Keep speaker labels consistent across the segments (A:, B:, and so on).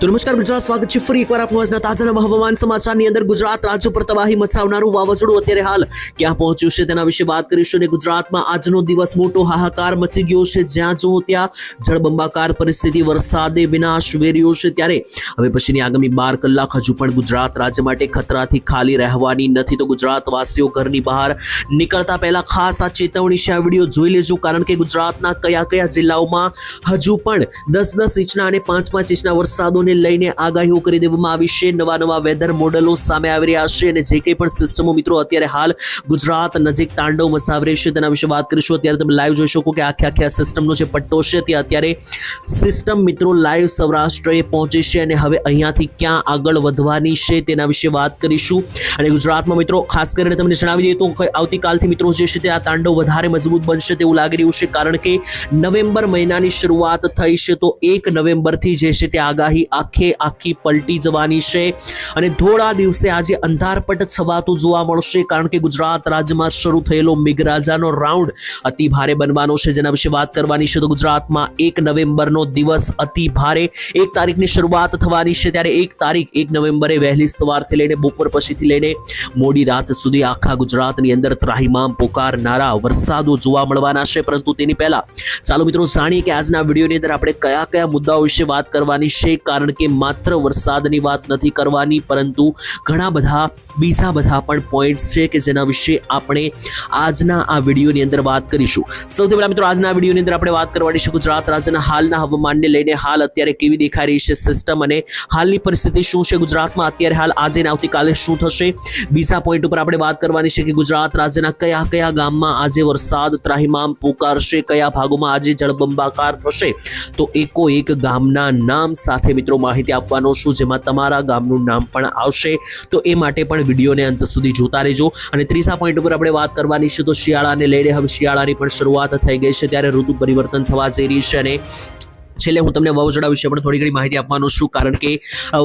A: તો નમસ્કાર ગુજરાત, સ્વાગત છે ફરી એકવાર આપનું આજના તાજા હવામાન સમાચારની અંદર. ગુજરાત રાજ્ય પર તબાહી મચાવનારું વાવાઝોડું અત્યારે હાલ ક્યાં પહોંચ્યું છે તેના વિશે વાત કરીશું અને ગુજરાતમાં આજનો દિવસ મોટો હાહાકાર મચી ગયો છે. જ્યાં જુઓ ત્યાં જળબંબાકાર પરિસ્થિતિ, વરસાદે વિનાશ વેર્યો છે ત્યારે. હવે પછીની આગામી બાર કલાક હજુ પણ ગુજરાત રાજ્ય માટે ખતરાથી ખાલી રહેવાની નથી. તો ગુજરાતવાસીઓ ઘરની બહાર નીકળતા પહેલા ખાસ આ ચેતવણી છે. આ વીડિયો જોઈ લેજો, કારણ કે ગુજરાતના કયા કયા જિલ્લાઓમાં હજુ પણ દસ દસ ઇંચના અને પાંચ પાંચ ઇંચના વરસાદોને લઈને આગાહીઓ કરી દેવામાં આવી છે. નવા નવા વેધર મોડલો સામે આવી રહ્યા છે અને જે કંઈ પણ સિસ્ટમો મિત્રો અત્યારે હાલ ગુજરાત નજીક તાંડવ મચાવી રહી છે તેના વિશે વાત કરીશું. અત્યારે તમે લાઈવ જોઈ શકો કે આખે આખે આ સિસ્ટમનો જે પટ્ટો છે તે અત્યારે સિસ્ટમ મિત્રો લાઈવ સૌરાષ્ટ્રએ પહોંચી છે અને હવે અહીંયાથી ક્યાં આગળ વધવાની છે તેના વિશે વાત કરીશું. અને ગુજરાતમાં મિત્રો ખાસ કરીને તમને જણાવી દઈએ તો આવતીકાલથી મિત્રો જે છે તે આ તાંડવ વધારે મજબૂત બનશે તેવું લાગી રહ્યું છે. કારણ કે નવેમ્બર મહિનાની શરૂઆત થઈ છે તો એક નવેમ્બરથી જે છે તે આગાહી આખે આખી પલટી જવાની છે. અને થોડા દિવસે આજે અંધારપટ છવાતું જોવા મળશે, કારણ કે ગુજરાત રાજ્યમાં શરૂ થયેલો મેઘરાજાનો રાઉન્ડ અતિ ભારે બનવાનો છે. જેના વિશે વાત કરવાની છે તો ગુજરાતમાં એક નવેમ્બરનો દિવસ અતિ ભારે. એક તારીખની શરૂઆત થવાની છે ત્યારે એક તારીખ, એક નવેમ્બરે વહેલી સવારથી લઈને બપોર પછીથી લઈને મોડી રાત સુધી આખા ગુજરાતની અંદર ત્રાહિમામ પોકારનારા વરસાદો જોવા મળવાના છે. પરંતુ તેની પહેલા ચાલો મિત્રો જાણીએ કે આજના વિડીયોની અંદર આપણે કયા કયા મુદ્દાઓ વિશે વાત કરવાની છે. કારણ કે માત્ર વરસાદની વાત નથી કરવાની, પરંતુ ઘણા બધા, બીજા બધા પણ પોઈન્ટ્સ છે કે જેના વિશે આપણે આજના આ વિડીયોની અંદર વાત કરીશું. સૌથી પહેલા મિત્રો, આજના વિડીયોની અંદર આપણે વાત કરવાની છે ગુજરાત રાજ્યના હાલના હવામાનને લઈને હાલ અત્યારે કેવી દેખાઈ રહી છે સિસ્ટમ અને હાલની પરિસ્થિતિ શું છે ગુજરાતમાં? અત્યારે હાલ આજે ને આવતીકાલે શું થશે? બીજા પોઈન્ટ ઉપર આપણે વાત કરવાની છે કે ગુજરાત રાજ્યના કયા કયા ગામમાં આજે વરસાદ, ત્રાહિમામ પુકારશે, કયા ભાગોમાં આજે જળબંબાકાર થશે? તો એકો એક ગામના નામ સાથે મિત્રો માહિતી આપવાનો છું, જેમાં તમારા ગામનું નામ પણ આવશે. તો એ માટે પણ વિડીયોને અંત સુધી જોતા રહેજો. અને ત્રીજા પોઈન્ટ ઉપર આપણે વાત કરવાની છે, તો શિયાળાને લઈને હવે શિયાળાની પણ શરૂઆત થઈ ગઈ છે, ત્યારે ઋતુ પરિવર્તન થવા જઈ રહી છે અને છેલ્લે હું તમને વાવાઝોડા વિશે પણ થોડી ઘણી માહિતી આપવાનું છું, કારણ કે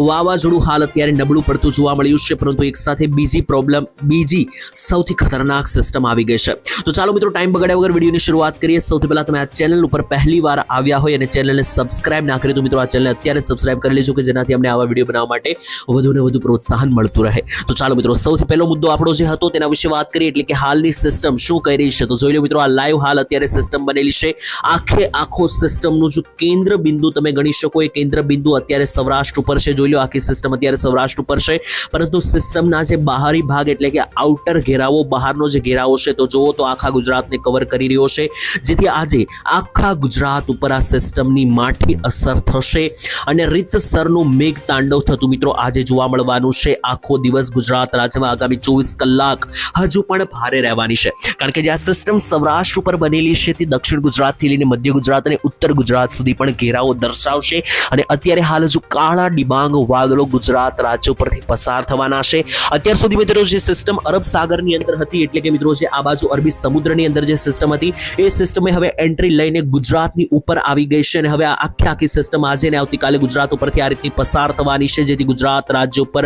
A: વાવાઝોડું હાલ અત્યારે નબળું પડતું જોવા મળ્યું છે, પરંતુ એક સાથે બીજી પ્રોબ્લેમ બીજી સૌથી ખતરનાક સિસ્ટમ આવી ગઈ છે. તો ચાલો મિત્રો ટાઈમ બગાડ્યા વગર વિડીયોની શરૂઆત કરીએ. સૌથી પહેલાં તમે આ ચેનલ ઉપર પહેલી વાર આવ્યા હોય અને ચેનલને સબસ્ક્રાઇબ ના કરી, તો મિત્રો આ ચેનલને અત્યારે સબસ્ક્રાઇબ કરી લેજો કે જેનાથી અમને આવા વીડિયો બનાવવા માટે વધુ ને વધુ પ્રોત્સાહન મળતું રહે. તો ચાલો મિત્રો, સૌથી પહેલો મુદ્દો આપણો જે હતો તેના વિશે વાત કરીએ, એટલે કે હાલની સિસ્ટમ શું કરી રહી છે. તો જોઈ લો મિત્રો, આ લાઈવ હાલ અત્યારે સિસ્ટમ બનેલી છે. આખે આખો સિસ્ટમનું જો કેન્દ્ર બિંદુ તમે ગણી શકો. એ કેન્દ્ર બિંદુ અત્યારે સૌરાષ્ટ્ર ઉપર છે. જોઈ લો, આખી સિસ્ટમ અત્યારે સૌરાષ્ટ્ર ઉપર છે. પરંતુ સિસ્ટમના જે બહારી ભાગ એટલે કે આઉટર ઘેરાવો, બહારનો જે ઘેરાવો છે, તો જુઓ તો આખા ગુજરાતને કવર કરી રહ્યો છે. જેથી આજે આખા ગુજરાત ઉપર આ સિસ્ટમની માઠી અસર થશે અને રીતસરનું મેઘ તાંડવ થતું મિત્રો આજે જોવા મળવાનું છે. આખો દિવસ ગુજરાત રાજ્યમાં આગામી ચોવીસ કલાક હજુ પણ ભારે રહેવાની છે. કારણ કે જે આ સિસ્ટમ સૌરાષ્ટ્ર ઉપર બનેલી છે, તે દક્ષિણ ગુજરાતથી લઈને મધ્ય ગુજરાત અને ઉત્તર ગુજરાત સુધી પણ ઘેરાવો દર્શાવશે અને અત્યારે હાલ હજુ કાળા ડિબાંગ વાદળો ગુજરાત રાજ્ય ઉપરથી પસાર થવાના છે. અત્યાર સુધી મિત્રો જે સિસ્ટમ અરબ સાગરની અંદર હતી, એટલે કે મિત્રો જે આ બાજુ અરબી સમુદ્રની અંદર જે સિસ્ટમ હતી, એ સિસ્ટમે હવે એન્ટ્રી લઈને ગુજરાતની ઉપર આવી ગઈ છે અને હવે આખી આખી સિસ્ટમ આજે ને આવતીકાલે ગુજરાત ઉપરથી આ રીતની પસાર થવાની છે, જેથી ગુજરાત રાજ્ય ઉપર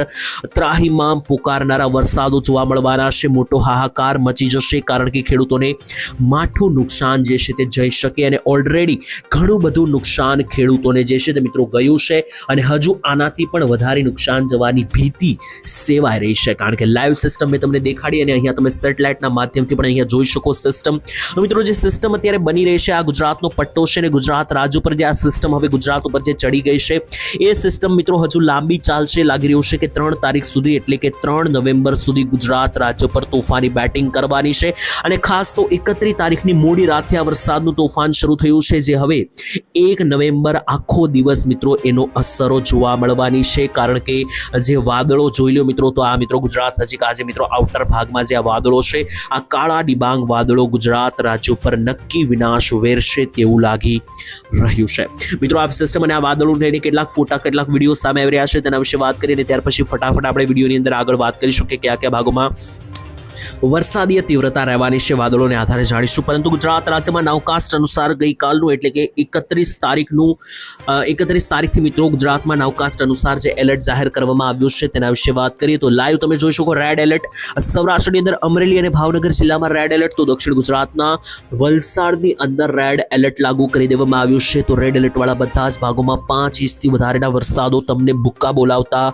A: ત્રાહીમામ પુકારનારા વરસાદો જોવા મળવાના છે. મોટો હાહાકાર મચી જશે કારણ કે ખેડૂતોને માઠું નુકસાન જે છે તે જઈ શકે અને ઓલરેડી ઘણું બધું નુકસાન ખેડૂતોને જે છે તે મિત્રો ગયું છે અને હજુ આનાથી પણ વધારે નુકસાન જવાની ભીતિ સેવાઈ રહી છે. કારણ કે લાઈવ સિસ્ટમ મેં તમને દેખાડી અને અહીંયા તમે સેટેલાઇટના માધ્યમથી પણ અહીંયા જોઈ શકો સિસ્ટમ મિત્રો જે સિસ્ટમ અત્યારે બની રહી છે, આ ગુજરાતનો પટ્ટો છે અને ગુજરાત રાજ્ય ઉપર જે આ સિસ્ટમ હવે ગુજરાત ઉપર જે ચડી ગઈ છે, એ સિસ્ટમ મિત્રો હજુ લાંબી ચાલશે. લાગી રહ્યું છે કે ત્રણ તારીખ સુધી એટલે કે ત્રણ નવેમ્બર સુધી ગુજરાત રાજ્ય પર તોફાની બેટિંગ કરવાની છે અને ખાસ તો એકત્રીસ તારીખની મોડી રાતથી આ વરસાદનું તોફાન શરૂ થયું છે. જે હવે એક નવેમ્બર આખો દિવસ મિત્રો એનો અસરો જોવા મળવાની છે. કારણ કે જે વાદળો જોઈ લો મિત્રો, તો આ મિત્રો ગુજરાત નજીક આજે મિત્રો આઉટર ભાગમાં જે આ વાદળો છે, આ કાળા ડિબાંગ વાદળો ગુજરાત રાજ્ય ઉપર નક્કી વિનાશ વેરશે તેવું લાગી રહ્યું છે. મિત્રો, આ સિસ્ટમ અને આ વાદળો લઈને કેટલાક ફોટા, કેટલાક વીડિયો સામે આવી રહ્યા છે. તેના વિશે વાત કરીને ત્યાર પછી ફટાફટ આપણે વિડીયોની અંદર આગળ વાત કરીશું કે કયા કયા ભાગોમાં વરસાદીય તીવ્રતા રહેવાની છે વાદળોને આધારે જાણીશું. પરંતુ ગુજરાત રાજ્યમાં નાવકાસ્ટ અનુસાર ગઈકાલનું એટલે કે એકત્રીસ તારીખનું એકત્રીસ તારીખથી મિત્રો ગુજરાતમાં નાવકાસ્ટ અનુસાર જે એલર્ટ જાહેર કરવામાં આવ્યું છે તેના વિશે વાત કરીએ તો લાઈવ તમે જોઈ શકો રેડ એલર્ટ સૌરાષ્ટ્રની અંદર અમરેલી અને ભાવનગર જિલ્લામાં રેડ એલર્ટ તો દક્ષિણ ગુજરાતના વલસાડની અંદર રેડ એલર્ટ લાગુ કરી દેવામાં આવ્યું છે. તો રેડ એલર્ટવાળા બધા જ ભાગોમાં પાંચ ઇંચથી વધારેના વરસાદો તમને ભૂક્કા બોલાવતા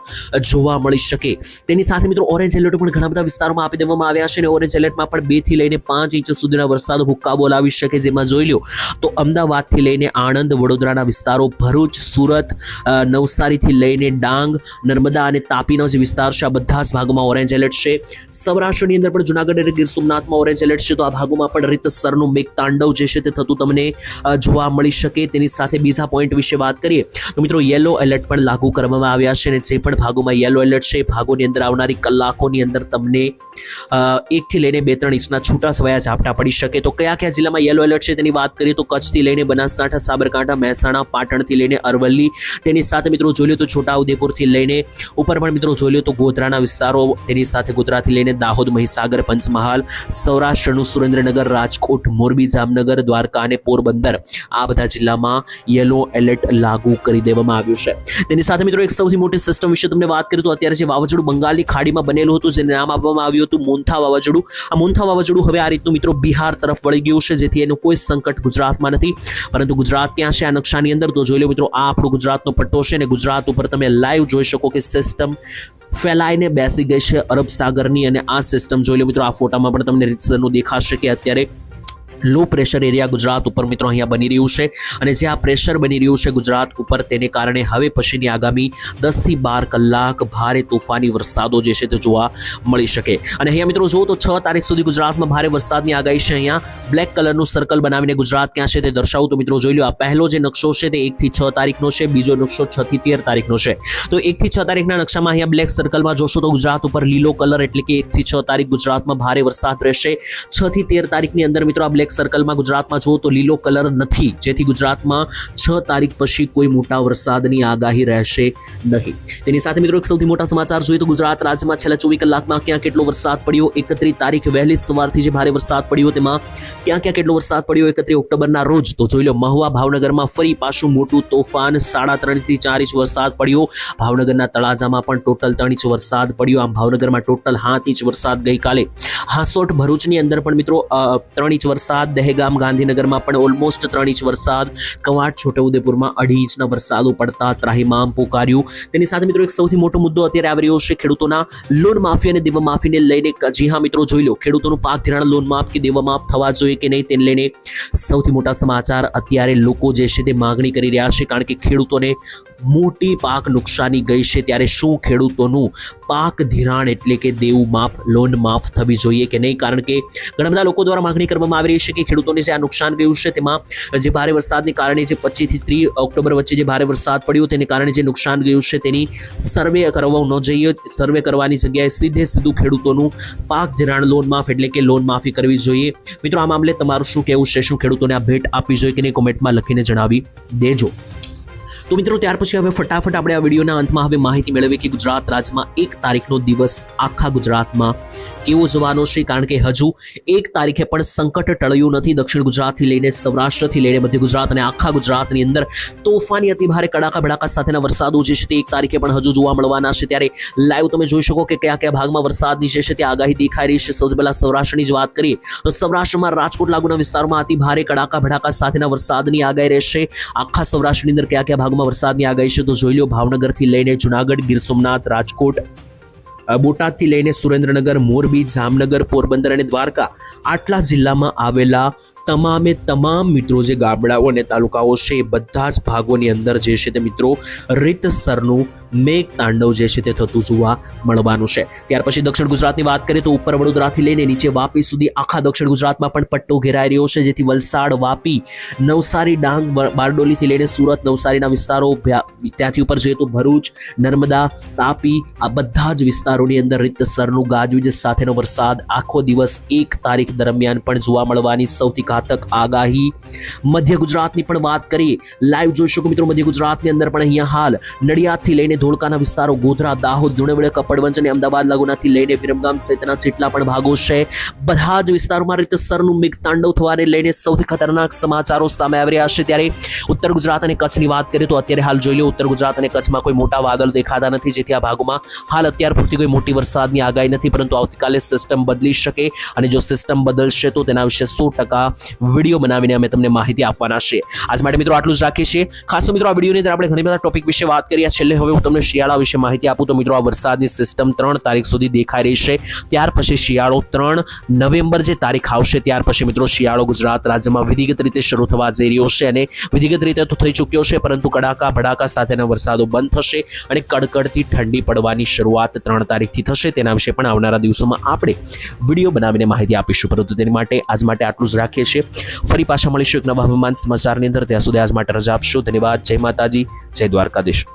A: જોવા મળી શકે. તેની સાથે મિત્રો ઓરેન્જ એલર્ટ પણ ઘણા બધા વિસ્તારોમાં આપી દેવામાં આવ્યા છે અને ઓરેન્જ એલર્ટમાં પણ બેથી લઈને પાંચ ઇંચ સુધીના વરસાદ ભૂક્કા બોલાવી શકે જેમાં જોઈ લો તો અમદાવાદથી લઈને આણંદ, વડોદરાના વિસ્તારો, ભરૂચ, સુરત નવસારીથી લઈને ડાંગ, નર્મદા અને તાપીનો જે વિસ્તાર છે, આ બધા જ ભાગોમાં ઓરેન્જ એલર્ટ છે. સૌરાષ્ટ્રની અંદર પણ જુનાગઢ અને ગીર સોમનાથમાં ઓરેન્જ એલર્ટ છે. તો આ ભાગોમાં પણ રીતસરનું મેઘ તાંડવ જે છે તે થતું તમને જોવા મળી શકે. તેની સાથે બીજા પોઈન્ટ વિશે વાત કરીએ, તો મિત્રો યેલો એલર્ટ પણ લાગુ કરવામાં આવ્યા છે અને જે પણ ભાગોમાં યેલો એલર્ટ છે, એ ભાગોની અંદર આવનારી કલાકોની અંદર તમને એકથી લઈને બે ત્રણ ઇંચના છૂટા છવાયા ઝાપટા પડી શકે. તો કયા કયા જિલ્લામાં યલો એલર્ટ છે તેની વાત કરીએ તો કચ્છથી લઈને બનાસકાંઠા, સાબરકાંઠા, મહેસાણા, પાટણથી લઈને અરવલ્લી. તેની સાથે મિત્રો જોઈ લો તો છોટાઉદેપુરથી લઈને ઉપર પણ મિત્રો જોઈ લો તો ગોધરાના વિસ્તારો, તેની સાથે ગોધરાથી લઈને દાહોદ, મહીસાગર, પંચમહાલ, સૌરાષ્ટ્રનું સુરેન્દ્રનગર, રાજકોટ, મોરબી, જામનગર, દ્વારકા અને પોરબંદર. આ બધા જિલ્લામાં યલો એલર્ટ લાગુ કરી દેવામાં આવ્યું છે. તેની સાથે મિત્રો એક સૌથી મોટી સિસ્ટમ વિશે તમને વાત કરીએ તો અત્યારે જે વાવાઝોડું બંગાળની ખાડીમાં બનેલું હતું, જેને નામ આપવામાં આવ્યું હતું મોન્થા વાવાઝોડું. આ મુન્થા વાવાઝોડું હવે આ રીતનું મિત્રો બિહાર તરફ વળી ગયું છે, જેથી એનું કોઈ સંકટ ગુજરાતમાં નથી. પરંતુ ગુજરાત ક્યાં છે આ નકશાની અંદર? તો જોઈ લો મિત્રો, આ આપણું ગુજરાતનો પટ્ટો છે અને ગુજરાત ઉપર તમે લાઈવ જોઈ શકો કે સિસ્ટમ ફેલાઈને બેસી ગઈ છે અરબ સાગરની અને આ સિસ્ટમ જોઈ લો મિત્રો, આ ફોટામાં પણ તમને રીતસરનું દેખાશે કે અત્યારે લો પ્રેશર એરિયા ગુજરાત ઉપર મિત્રો અહીંયા બની રહ્યું છે. અને જે આ પ્રેશર બની રહ્યું છે ગુજરાત ઉપર તેને કારણે હવે પછીની આગામી દસથી બાર કલાક ભારે તોફાની વરસાદો જે છે તે જોવા મળી શકે. અને અહીંયા મિત્રો જુઓ તો છ તારીખ સુધી ગુજરાતમાં ભારે વરસાદની આગાહી છે. અહીંયા બ્લેક કલરનું સર્કલ બનાવીને ગુજરાત ક્યાં છે તે દર્શાવું તો મિત્રો જોઈ લો, આ પહેલો જે નકશો છે તે એકથી છ તારીખનો છે, બીજો નકશો છ થી તેર તારીખનો છે. તો એકથી છ તારીખના નકશામાં અહીંયા બ્લેક સર્કલમાં જોશો તો ગુજરાત ઉપર લીલો કલર એટલે કે એકથી છ તારીખ ગુજરાતમાં ભારે વરસાદ રહેશે. છ થી તેર તારીખની અંદર મિત્રો આ બ્લેક સર્કલમાં ગુજરાતમાં જુઓ તો લીલો કલર નથી. જેથી ગુજરાતમાં છ તારીખ પછી કોઈ મોટા વરસાદની આગાહી રહેશે નહીં. તેની સાથે મિત્રો એક સૌથી મોટા સમાચાર જોઈએ તો ગુજરાત રાજ્યમાં છેલ્લા ચોવીસ કલાકમાં ક્યાં કેટલો વરસાદ પડ્યો? એકત્રીસ તારીખ વહેલી સવારથી જે ભારે વરસાદ પડ્યો તેમાં ક્યાં ક્યાં કેટલો વરસાદ પડ્યો? એકત્રીસ ઓક્ટોબરના રોજ તો જોઈ લો, મહુવા ભાવનગરમાં ફરી પાછું મોટું તોફાન, સાડા ત્રણથી ચાર ઇંચ વરસાદ પડ્યો. ભાવનગરના તળાજામાં પણ ટોટલ ત્રણ ઇંચ વરસાદ પડ્યો. આમ ભાવનગરમાં ટોટલ સાત ઇંચ વરસાદ ગઈકાલે. હાંસોટ ભરૂચની અંદર પણ મિત્રો ત્રણ ઇંચ વરસાદ દહેગામ, ગાંધીનગરમાં પણ ઓલમોસ્ટ ત્રણ ઇંચ વરસાદ. કવાટ, છોટેઉદેપુરમાં અઢી ઇંચના વરસાદો પડતા ત્રાહિમામ પોકાર્યું. તેની સાથે મિત્રો એક સૌથી મોટો મુદ્દો અત્યારે આવી રહ્યો છે ખેડૂતોના લોન માફી અને દેવા માફીને લઈને. જી હા મિત્રો, જોઈ લો, ખેડૂતોનું પાક ધિરાણ લોન માફ કે દેવા માફ થવા જોઈએ કે નહીં તેને લઈને સૌથી મોટા સમાચાર અત્યારે લોકો જે છે તે માગણી કરી રહ્યા છે કારણ કે ખેડૂતોને મોટી પાક નુકસાની ગઈ છે. ત્યારે શું ખેડૂતોનું પાક ધિરાણ એટલે કે દેવું માફ, લોન માફ થવી જોઈએ કે નહીં? કારણ કે ઘણા બધા લોકો દ્વારા માગણી કરવામાં આવી રહી છે કે ખેડૂતોને જે આ નુકસાન ગયું છે, તેમાં જે ભારે વરસાદને કારણે જે પચીસથી ત્રીસ ઓક્ટોબર વચ્ચે જે ભારે વરસાદ પડ્યો, તેને કારણે જે નુકસાન ગયું છે, તેની સર્વે કરવા ન જોઈએ. સર્વે કરવાની જગ્યાએ સીધે સીધું ખેડૂતોનું પાક ધિરાણ લોન માફ એટલે કે લોન માફી કરવી જોઈએ. મિત્રો, આ મામલે તમારું શું કહેવું છે? શું ખેડૂતોને આ ભેટ આપવી જોઈએ કે નહીં? કોમેન્ટમાં લખીને જણાવી દેજો. તો મિત્રો, ત્યાર પછી હવે ફટાફટ આપણે આ વિડીયોના અંતમાં હવે માહિતી મેળવીએ કે ગુજરાત રાજ્યમાં એક તારીખનો દિવસ આખા ગુજરાતમાં કેવો જવાનો છે? કારણ કે હજુ એક તારીખે પણ સંકટ ટળ્યું નથી. દક્ષિણ ગુજરાતથી લઈને સૌરાષ્ટ્રથી લઈને મધ્ય ગુજરાત અને આખા ગુજરાતની અંદર તોફાની અતિ ભારે કડાકા ભડાકા સાથેના વરસાદો જે છે તે એક તારીખે પણ હજુ જોવા મળવાના છે. ત્યારે લાઈવ તમે જોઈ શકો કે કયા કયા ભાગમાં વરસાદની જે છે તે આગાહી દેખાઈ રહી છે. સૌથી પહેલા સૌરાષ્ટ્રની જ વાત કરીએ, તો સૌરાષ્ટ્રમાં રાજકોટ લાગુના વિસ્તારમાં અતિ ભારે કડાકા ભડાકા સાથેના વરસાદની આગાહી રહેશે. આખા સૌરાષ્ટ્રની અંદર કયા કયા ભાગમાં વરસાદની આગાહી છે તો જોઈ લો ભાવનગરથી લઈને જુનાગઢ, ગીર સોમનાથ, રાજકોટ બોટાદથી લઈને સુરેન્દ્રનગર, મોરબી, જામનગર, પોરબંદર અને દ્વારકા આટલા જિલ્લામાં આવેલા તમામે તમામ મિત્રો જે ગામડાઓ અને તાલુકાઓ છે એ બધા જ ભાગોની અંદર જે છે તે મિત્રો રીતસરનું મેઘ તાંડવ જે છે તે થતું જોવા મળવાનું છે. ત્યાર પછી દક્ષિણ ગુજરાતની વાત કરીએ તો ઉપર વડોદરાથી લઈને નીચે વાપી સુધી આખા દક્ષિણ ગુજરાતમાં પણ પટ્ટો ઘેરાઈ રહ્યો છે, જેથી વલસાડ, વાપી, નવસારી, ડાંગ બારડોલીથી લઈને સુરત, નવસારીના વિસ્તારો ત્યાંથી ઉપર જઈએ તો ભરૂચ, નર્મદા, તાપી, આ બધા જ વિસ્તારોની અંદર રીતસરનું ગાજવીજ સાથેનો વરસાદ આખો દિવસ એક તારીખ દરમિયાન પણ જોવા મળવાની સૌથી ઘાતક આગાહી. મધ્ય ગુજરાતની પણ વાત કરીએ, લાઈવ જોઈ શકો મિત્રો, મધ્ય ગુજરાતની અંદર પણ અહીંયા હાલ નડિયાદથી લઈને ધોળકાના વિસ્તારો, ગોધરા, દાહોદ, લુણેવડે, કપડવંજ અને અમદાવાદ લાગુનાથી લઈને વિરમગામ સહિતના જેટલા પણ ભાગો છે. બધા જ વિસ્તારોમાં રીતસરનું મેઘ તાંડવ થવાને લઈને સૌથી ખતરનાક સમાચારો સામે આવી રહ્યા છે. ત્યારે ઉત્તર ગુજરાત અને કચ્છની વાત કરીએ તો અત્યારે હાલ જોઈ લો, ઉત્તર ગુજરાત અને કચ્છમાં કોઈ મોટા વાદળ દેખાતા નથી. જેથી આ ભાગોમાં હાલ અત્યાર પૂરતી કોઈ મોટી વરસાદની આગાહી નથી, પરંતુ આવતીકાલે સિસ્ટમ બદલી શકે. અને જો સિસ્ટમ બદલશે તો તેના વિશે સો ટકા વીડિયો બનાવીને અમે તમને માહિતી આપવાના છે. આજ માટે મિત્રો આટલું જ રાખીએ છીએ. ખાસ મિત્રો આ વિડીયોની અંદર આપણે ઘણી બધા ટોપિક વિશે વાત કરીએ છેલ્લે હવે હું તમને શિયાળા વિશે માહિતી આપું તો મિત્રો આ વરસાદની સિસ્ટમ ત્રણ તારીખ સુધી દેખાઈ રહી છે. ત્યાર પછી શિયાળો ત્રણ નવેમ્બર જે તારીખ આવશે, ત્યાર પછી મિત્રો શિયાળો ગુજરાત રાજ્યમાં વિધિગત રીતે શરૂ થવા જઈ રહ્યો છે અને વિધિગત રીતે તો થઈ ચૂક્યો છે, પરંતુ કડાકા, ભડાકા સાથેના વરસાદો બંધ થશે અને કડકડતી ઠંડી પડવાની શરૂઆત ત્રણ તારીખથી થશે. તેના વિશે પણ આવનારા દિવસોમાં આપણે વીડિયો બનાવીને માહિતી આપીશું. પરંતુ તેની માટે આજ માટે આટલું જ રાખીએ છીએ. ફરી પાછા મળીશું એક નવા હવામાન સમાચારની અંદર. ત્યાં સુધી આજ માટે રજા આપશો. ધન્યવાદ. જય માતાજી. જય દ્વારકાધીશ.